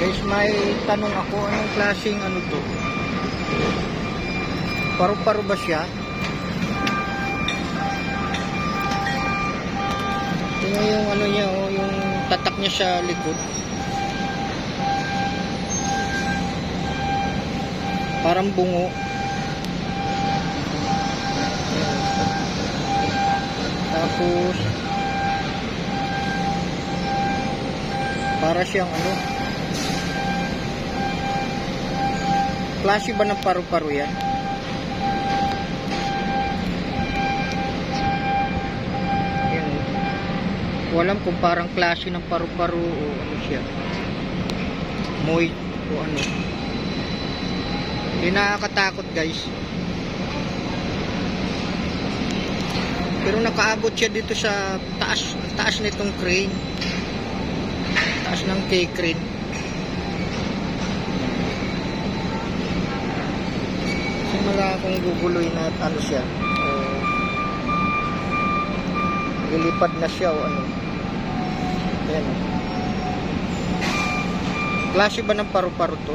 Guys, may tanong ako, anong klaseng ano to? Paru-paro ba siya? Tingnan yung ano niya, oh, yung tatak niya sa likod. Parang bungo. Tapos, para siyang ano, klase ba ng paru-paro yan? Yan. Walam kung parang klase ng paru-paro o ano siya. Moy o ano. Hindi guys. Pero nakaabot siya dito sa taas, taas nitong crane. Taas ng K-crane. Simula akong guguloy na ano siya. O, ilipad na siya o ano. Ayan. o. Klase ba ng paru-paro to?